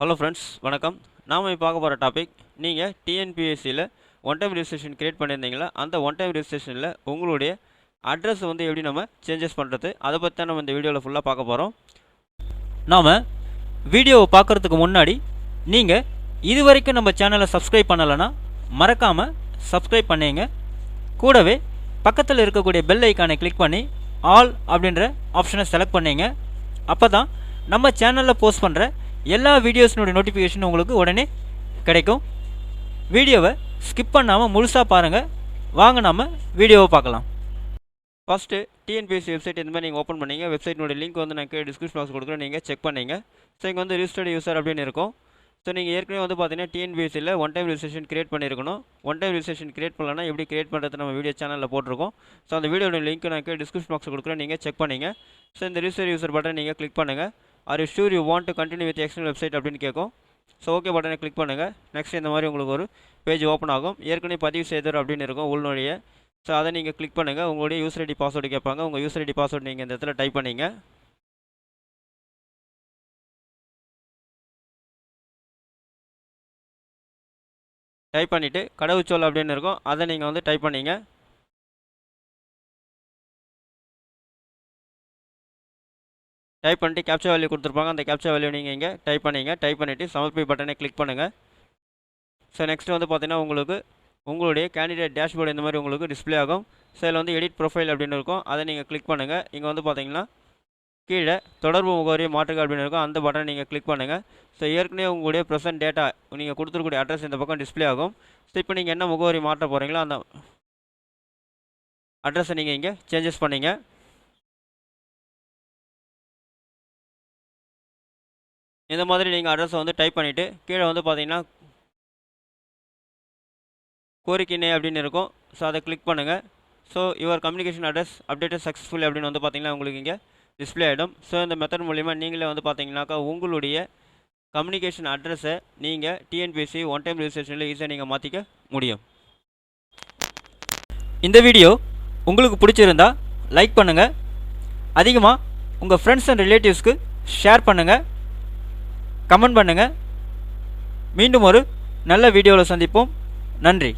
Hello friends வணக்கம். நாம் இப்போ பார்க்க போகிற டாபிக் நீங்கள் டிஎன்பிஎஸ்சியில் ஒன் டைம் ரிஜிஸ்ட்ரேஷன் க்ரியேட் பண்ணியிருந்தீங்களா அந்த ஒன் டைம் ரிஜிஸ்ட்ரேஷனில் உங்களுடைய அட்ரஸ் வந்து எப்படி நம்ம சேஞ்சஸ் பண்ணுறது அதை பற்றி தான் நம்ம இந்த வீடியோவில் ஃபுல்லாக பார்க்க போகிறோம் நாம் வீடியோவை பார்க்குறதுக்கு முன்னாடி நீங்கள் இது வரைக்கும் நம்ம சேனலை சப்ஸ்கிரைப் பண்ணலைன்னா மறக்காமல் சப்ஸ்கிரைப் பண்ணிங்க. கூடவே பக்கத்தில் இருக்கக்கூடிய பெல் ஐக்கானை கிளிக் பண்ணி ஆல் அப்படின்ற ஆப்ஷனை செலக்ட் பண்ணிங்க. அப்போ தான் நம்ம சேனலில் போஸ்ட் பண்ணுற எல்லா வீடியோஸினுடைய நோட்டிஃபிகேஷன் உங்களுக்கு உடனே கிடைக்கும். வீடியோவை ஸ்கிப் பண்ணாமல் முழுசாக பாருங்கள் வாங்க நம்ம வீடியோவை பார்க்கலாம். ஃபஸ்ட்டு டிஎன்பிஎஸ்சி வெப்சைட் இந்த மாதிரி நீங்கள் ஓப்பன் பண்ணீங்க. வெப்சைட்னுடைய லிங்க் வந்து நான் டிஸ்கிரிப்ஷன் பாக்ஸ் கொடுக்குறேன். நீங்கள் செக் பண்ணீங்க. ஸோ இங்கே வந்து ரிஜிஸ்டர்டு யூசர் அப்படின்னு இருக்கும். ஸோ நீங்கள் ஏற்கனவே வந்து பார்த்தீங்கன்னா டிஎன்பிஎஸ்சியில் ஒன் டைம் ரிஜிஸ்ட்ரேஷன் கிரியேட் பண்ணியிருக்கணும். ஒன் டைம் ரிஜிஸ்ட்ரேஷன் கிரியேட் பண்ணலன்னா எப்படி கிரியேட் பண்ணுறது நம்ம வீடியோ சேனலில் போட்டிருக்கோம். ஸோ அந்த வீடியோட லிங்க் நான் டிஸ்கிரிப்ஷன் பாக்ஸ் கொடுக்குறேன். நீங்கள் செக் பண்ணிங்க. ஸோ இந்த ரிஜிஸ்டர் யூசர் பட்டன் நீங்கள் கிளிக் பண்ணுங்கள் are you sure you want to continue with external website அப்படின்னு கேட்கும். ஸோ ஓகே பட்டனை கிளிக் பண்ணுங்கள் நெக்ஸ்ட் இந்த மாதிரி உங்களுக்கு ஒரு பேஜ் ஓப்பன் ஆகும். ஏற்கனவே பதிவு செய்தர் அப்படின்னு இருக்கும் உள்நுழைய. ஸோ அதை நீங்கள் கிளிக் பண்ணுங்கள் உங்களுடைய யூசர் ஐடி பாஸ்வேர்டு கேட்பாங்க. உங்கள் யூசர் ஐடி பாஸ்வேர்டு நீங்கள் இந்த இடத்துல டைப் பண்ணிங்க. டைப் பண்ணிவிட்டு கடவுச்சொல் அப்படின்னு இருக்கும். அதை நீங்கள் வந்து டைப் பண்ணிங்க. டைப் பண்ணிட்டு கேப்சா வேல்யூ கொடுத்துருப்பாங்க. அந்த கேப்சா வேல்யூ நீங்கள் இங்கே டைப் பண்ணிங்க. டைப் பண்ணிவிட்டு சமர்ப்பி பட்டனை கிளிக் பண்ணுங்கள் ஸோ நெக்ஸ்ட் வந்து பார்த்தீங்கன்னா உங்களுக்கு உங்களுடைய கேண்டிடேட் டேஷ்போர்டு இந்த மாதிரி உங்களுக்கு டிஸ்ப்ளே ஆகும். ஸோ இதில் வந்து எடிட் ப்ரொஃபைல் அப்படின்னு இருக்கும். அதை நீங்கள் கிளிக் பண்ணுங்கள் இங்கே வந்து பார்த்தீங்கன்னா கீழே தொடர்பு முகவரி மாற்றுக அப்படின்னு இருக்கும். அந்த பட்டனை நீங்கள் கிளிக் பண்ணுங்கள் ஸோ ஏற்கனவே உங்களுடைய ப்ரெசன்ட் டேட்டா நீங்கள் கொடுத்துருக்கூடிய அட்ரஸ் இந்த பக்கம் டிஸ்ப்ளே ஆகும். ஸோ இப்போ நீங்கள் என்ன முகவரி மாற்ற போகிறீங்களோ அந்த அட்ரஸை நீங்கள் இங்கே சேஞ்சஸ் பண்ணிங்க. இந்த மாதிரி நீங்கள் அட்ரஸை வந்து டைப் பண்ணிவிட்டு கீழே வந்து பார்த்தீங்கன்னா கோரிக்கைனே அப்படின்னு இருக்கும். ஸோ அதை கிளிக் பண்ணுங்கள் so your communication address updated successful அப்படின்னு வந்து பார்த்தீங்கன்னா உங்களுக்கு இங்கே டிஸ்ப்ளே ஆகிடும் ஸோ இந்த மெத்தட் மூலிமா நீங்களே வந்து பார்த்தீங்கன்னாக்கா உங்களுடைய கம்யூனிகேஷன் அட்ரஸை நீங்கள் டிஎன்பிஎஸ்சி ஒன் டைம் ரிஜிஸ்ட்ரேஷனில் ஈஸியாக நீங்கள் மாற்றிக்க முடியும். இந்த வீடியோ உங்களுக்கு பிடிச்சிருந்தா லைக் பண்ணுங்கள் அதிகமாக உங்கள் ஃப்ரெண்ட்ஸ் அண்ட் ரிலேட்டிவ்ஸ்க்கு ஷேர் பண்ணுங்கள் கமெண்ட் பண்ணுங்கள் மீண்டும் ஒரு நல்ல வீடியோவில் சந்திப்போம். நன்றி.